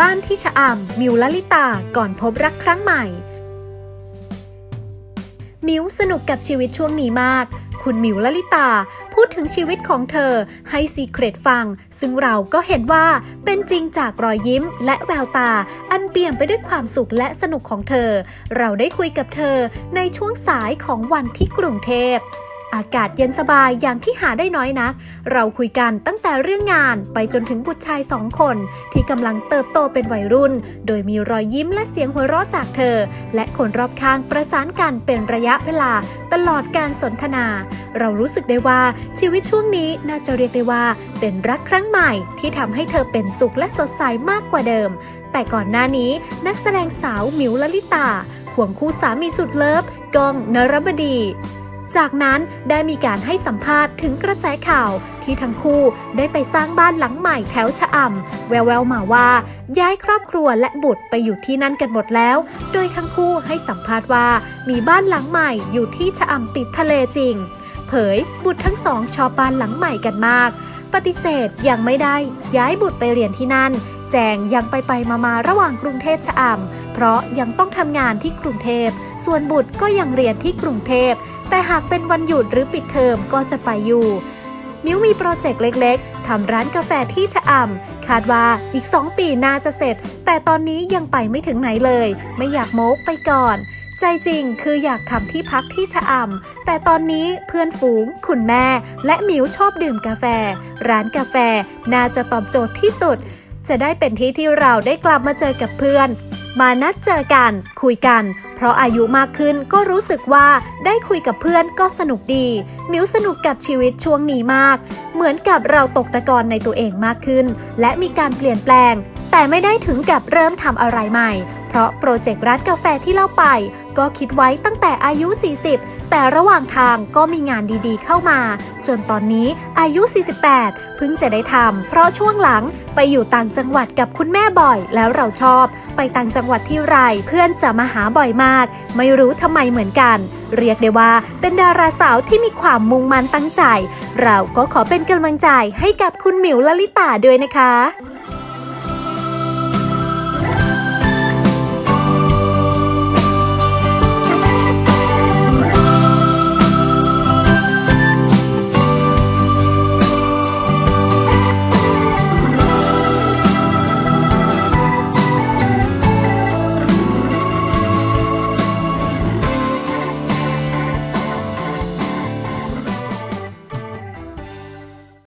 บ้านที่ชะอำมิวลลิตาก่อนพบรักครั้งใหม่ มิวสนุกกับชีวิตช่วงนี้มาก คุณมิวลลิตาพูดถึงชีวิตของเธอให้ซีเครตฟัง ซึ่งเราก็เห็นว่าเป็นจริงจากรอยยิ้มและแววตา อันเปี่ยมไปด้วยความสุขและสนุกของเธอ เราได้คุยกับเธอในช่วงสายของวันที่กรุงเทพ อากาศเย็นสบายอย่างที่หาได้น้อยนัก เราคุยกันตั้งแต่เรื่องงานไปจนถึงบุตรชายสองคน ที่กำลังเติบโตเป็นวัยรุ่น โดยมีรอยยิ้มและเสียงหัวเราะจากเธอ และคนรอบข้างประสานกันเป็นระยะเวลา ตลอดการสนทนา เรารู้สึกได้ว่าชีวิตช่วงนี้น่าจะเรียกได้ว่า เป็นรักครั้งใหม่ที่ทำให้เธอเป็นสุขและสดใสมากกว่าเดิม แต่ก่อนหน้านี้นักแสดงสาวมิวลลิตาควงคู่สามีสุดเลิฟกองนรบดี จากนั้นได้มีการให้สัมภาษณ์ถึงกระแสข่าวที่ทั้งคู่ได้ไปสร้างบ้านหลังใหม่แถวชะอำแววๆมาว่า ย้ายครอบครัวและบุตรไปอยู่ที่นั่นกันหมดแล้ว โดยทั้งคู่ให้สัมภาษณ์ว่า มีบ้านหลังใหม่อยู่ที่ชะอำติดทะเลจริง เผยบุตรทั้งสองชอบบ้านหลังใหม่กันมาก ปฏิเสธยังไม่ได้ย้ายบุตรไปเรียนที่นั่น แจงยังไปไปมามาระหว่างกรุงเทพชะอำเพราะยังต้องทำงานที่กรุงเทพ ส่วนบุตรก็ยังเรียนที่กรุงเทพ แต่หากเป็นวันหยุดหรือปิดเทอมก็จะไปอยู่ มิวมีโปรเจกต์เล็กๆทำร้านกาแฟที่ชะอำคาดว่าอีก 2 ปีน่าจะเสร็จ แต่ตอนนี้ยังไปไม่ถึงไหนเลย ไม่อยากโม้ไปก่อนใจจริงคืออยากทำที่พักที่ชะอำแต่ตอนนี้เพื่อนฝูง คุณแม่ และหมิวชอบดื่มกาแฟ ร้านกาแฟน่าจะตอบโจทย์ที่สุด จะได้เป็นที่ที่เราได้กลับมาเจอกับเพื่อน มานัดเจอกัน คุยกัน เพราะอายุมากขึ้นก็รู้สึกว่าได้คุยกับเพื่อนก็สนุกดี มิวสนุกกับชีวิตช่วงนี้มาก เหมือนกับเราตกตะกอนในตัวเองมากขึ้น และมีการเปลี่ยนแปลง แต่ไม่ได้ถึงกับเริ่มทำอะไรใหม่ เพราะโปรเจกต์ร้านกาแฟที่เล่าไป ก็คิดไว้ตั้งแต่อายุ 40 แต่ระหว่างทางก็มีงานดีๆเข้ามา จนตอนนี้อายุ 48 เพิ่งจะได้ทำเพราะช่วงหลังไปอยู่ต่างจังหวัดกับคุณแม่บ่อย แล้วเราชอบ ไปต่างจังหวัดที่ไรเพื่อนจะมาหาบ่อยมาก ไม่รู้ทำไมเหมือนกัน เรียกได้ว่าเป็นดาราสาวที่มีความมุ่งมั่นตั้งใจ เราก็ขอเป็นกำลังใจให้กับคุณหมิวลลิตาด้วยนะคะ